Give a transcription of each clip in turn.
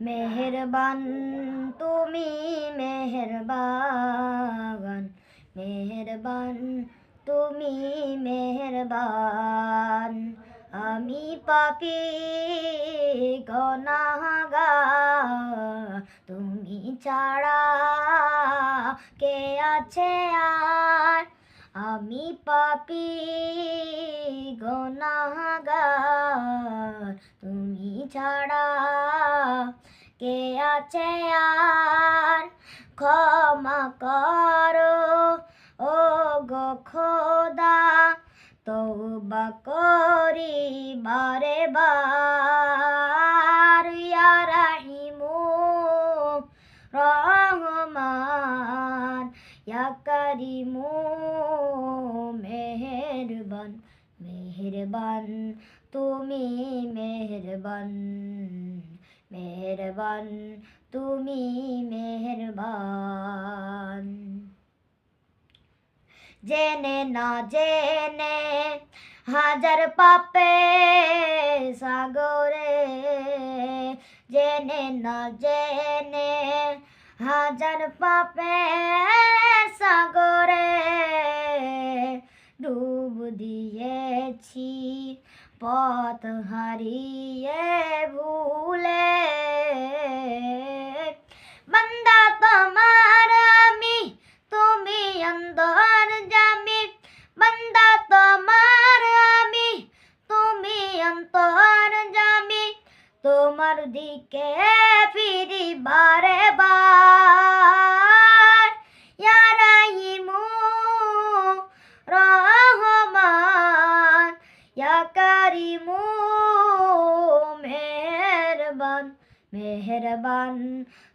মেহেরবান তুমি মেহেরবান মেহেরবান তুমি মেহেরবান। আমি পাপি গনাগার তুমি ছাড়া কে আছে আর? আমি পাপি গনাগার, তুমি ছাড়া কে আছে আর? ক্ষমা করো ও গো খোদা তৌবা করি বারে বার। ইয়া রাহিমু রহমান, ইয়া করিমু মেহেরবান, তুমি মেহেরবান মেহেরবান, তুমি মেহেরবান। জেনে না জেনে হাজার পাপে সাগরে, জেনে না জেনে হাজার পাপে সাগরে। পথ হারিয়ে ভুলে। বন্দা তোমার আমি, তুমি অন্দর জামি। বন্দা তোমার আমি, তুমি অন্তর জামি। তোমার দিকে ফিরি বারে বার কারিমু মেহেরবান, মেহরবান,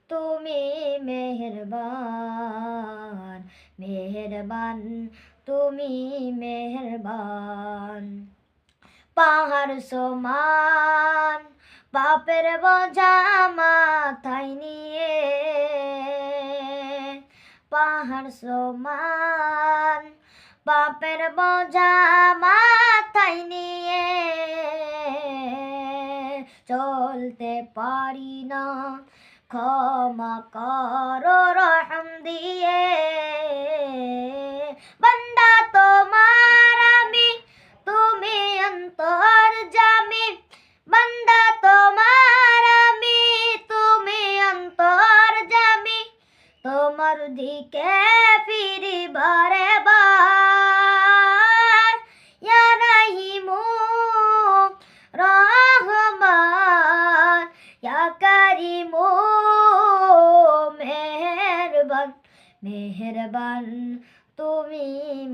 তুমি মেহরবান মেহরবান, তুমি মেহরবান। পাহাড় সমান, বাপের বোঝা মাথায় নিয়ে। পাহাড় সমান, বাপের বোঝা মাথায় নিয়ে। চলতে পারি না। ক্ষমা করো রহম দিয়ে। বন্দা তোমার আমি, তুমি অন্তর জামি। বন্দা তোমার আমি, তুমি অন্তর জামি। তোমার দিকে ফিরি মেহেরবান মেহেরবান, তুমি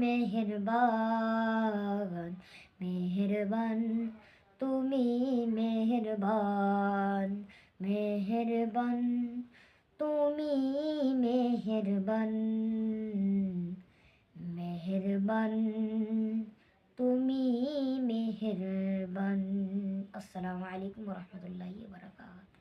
মেহেরবান মেহেরবান, তুমি মেহেরবান মেহেরবান, তুমি মেহেরবান মেহেরবান, তুমি মেহেরবান। আসসালামু আলাইকুম রহমতুল্লাহি বারাকাতুহু।